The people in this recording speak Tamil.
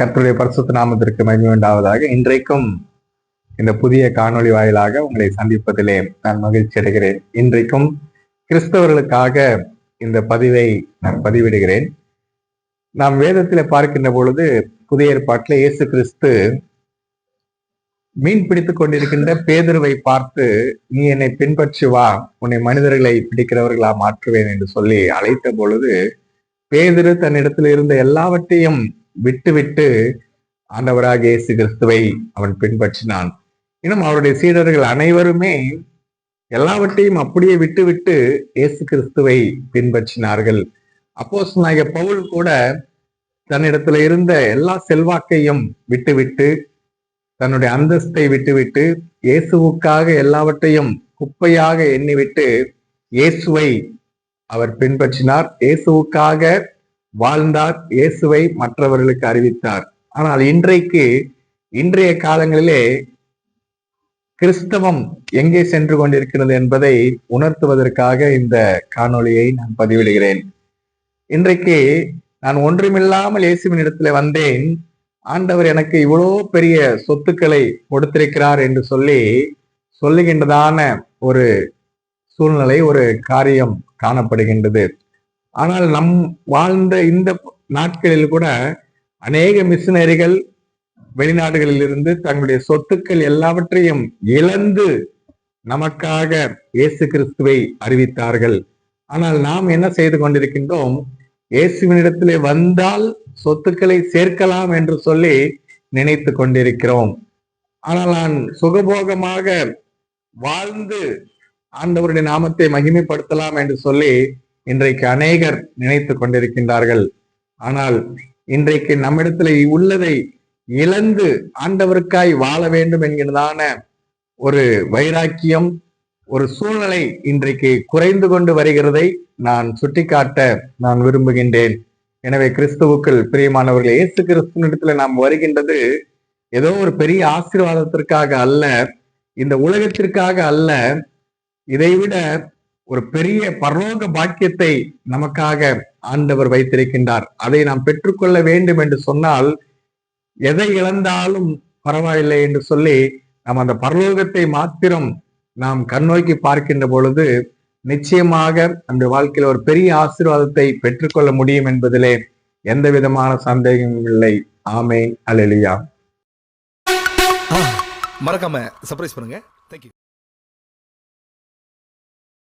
கர்த்தருடைய பரிசுத்த நாமத்திற்கு மகிமை உண்டாவதாக. இன்றைக்கும் இந்த புதிய காணொளி வாயிலாக உங்களை சந்திப்பதிலே நான் மகிழ்ச்சி அடைகிறேன். இன்றைக்கும் கிறிஸ்தவர்களுக்காக இந்த பதிவை நான் பதிவிடுகிறேன். நாம் வேதத்தில் பார்க்கின்ற பொழுது புதிய ஏற்பாட்டில் இயேசு கிறிஸ்து மீன் பிடித்துக் கொண்டிருக்கின்ற பேதுருவை பார்த்து நீ என்னை பின்பற்றி வா உன்னை மனிதர்களை பிடிக்கிறவர்களா மாற்றுவேன் என்று சொல்லி அழைத்த பொழுது பேதுரு தன்னிடத்தில் இருந்த எல்லாவற்றையும் விட்டுவிட்டு ஆண்டவராக இயேசு கிறிஸ்துவை அவன் பின்பற்றினான். இன்னும் அவருடைய சீடர்கள் அனைவருமே எல்லாவற்றையும் அப்படியே விட்டுவிட்டு இயேசு கிறிஸ்துவை பின்பற்றினார்கள். அப்போஸ் நாயக பவுல் கூட தன்னிடத்துல இருந்த எல்லா செல்வாக்கையும் விட்டுவிட்டு தன்னுடைய அந்தஸ்தை விட்டுவிட்டு இயேசுவுக்காக எல்லாவற்றையும் குப்பையாக எண்ணிவிட்டு இயேசுவை அவர் பின்பற்றினார். இயேசுவுக்காக வாழ்ந்தார் இயேசுவை மற்றவர்களுக்கு அறிவித்தார். ஆனால் இன்றைக்கு இன்றைய காலங்களிலே கிறிஸ்தவம் எங்கே சென்று கொண்டிருக்கிறது என்பதை உணர்த்துவதற்காக இந்த காணொளியை நான் பதிவிடுகிறேன். இன்றைக்கு நான் ஒன்றுமில்லாமல் இயேசுவின் இடத்துல வந்தேன். ஆண்டவர் எனக்கு இவ்வளோ பெரிய சொத்துக்களை கொடுத்திருக்கிறார் என்று சொல்லி சொல்லுகின்றதான ஒரு சூழ்நிலை ஒரு காரியம் காணப்படுகின்றது. ஆனால் நம் வாழ்ந்த இந்த நாட்களில் கூட அநேக மிஷினரிகள் வெளிநாடுகளில் இருந்து தங்களுடைய சொத்துக்கள் எல்லாவற்றையும் இழந்து நமக்காக இயேசு கிறிஸ்துவை அறிவித்தார்கள். ஆனால் நாம் என்ன செய்து கொண்டிருக்கின்றோம்? இயேசுவினிடத்திலே வந்தால் சொத்துக்களை சேர்க்கலாம் என்று சொல்லி நினைத்து கொண்டிருக்கிறோம். ஆனால் நான் சுகபோகமாக வாழ்ந்து ஆண்டவருடைய நாமத்தை மகிமைப்படுத்தலாம் என்று சொல்லி இன்றைக்கு அநேகர் நினைத்து கொண்டிருக்கின்றார்கள். ஆனால் இன்றைக்கு நம்மிடத்துல உள்ளதை இழந்து ஆண்டவருக்காய் வாழ வேண்டும் என்கிறதான ஒரு வைராக்கியம் ஒரு சூழ்நிலை இன்றைக்கு குறைந்து கொண்டு வருகிறதை நான் சுட்டிக்காட்ட நான் விரும்புகின்றேன். எனவே கிறிஸ்துவுக்குள் பிரியமானவர்கள் இயேசு கிறிஸ்துவனிடத்துல நாம் வருகின்றது ஏதோ ஒரு பெரிய ஆசீர்வாதத்திற்காக அல்ல இந்த உலகத்திற்காக அல்ல இதைவிட ஒரு பெரிய பரலோக பாக்கியத்தை நமக்காக ஆண்டவர் வைத்திருக்கின்றார். அதை நாம் பெற்றுக்கொள்ள வேண்டும் என்று சொன்னால் எதை இழந்தாலும் பரவாயில்லை என்று சொல்லி நாம் அந்த பரலோகத்தை மாத்திரம் நாம் கண்ணோக்கி பார்க்கின்ற பொழுது நிச்சயமாக அந்த வாழ்க்கையில் ஒரு பெரிய ஆசீர்வாதத்தை பெற்றுக்கொள்ள முடியும் என்பதிலே எந்த விதமான சந்தேகமும் இல்லை. ஆமே அலெலியா மறக்காம சர்ப்ரைஸ் பண்ணுங்க.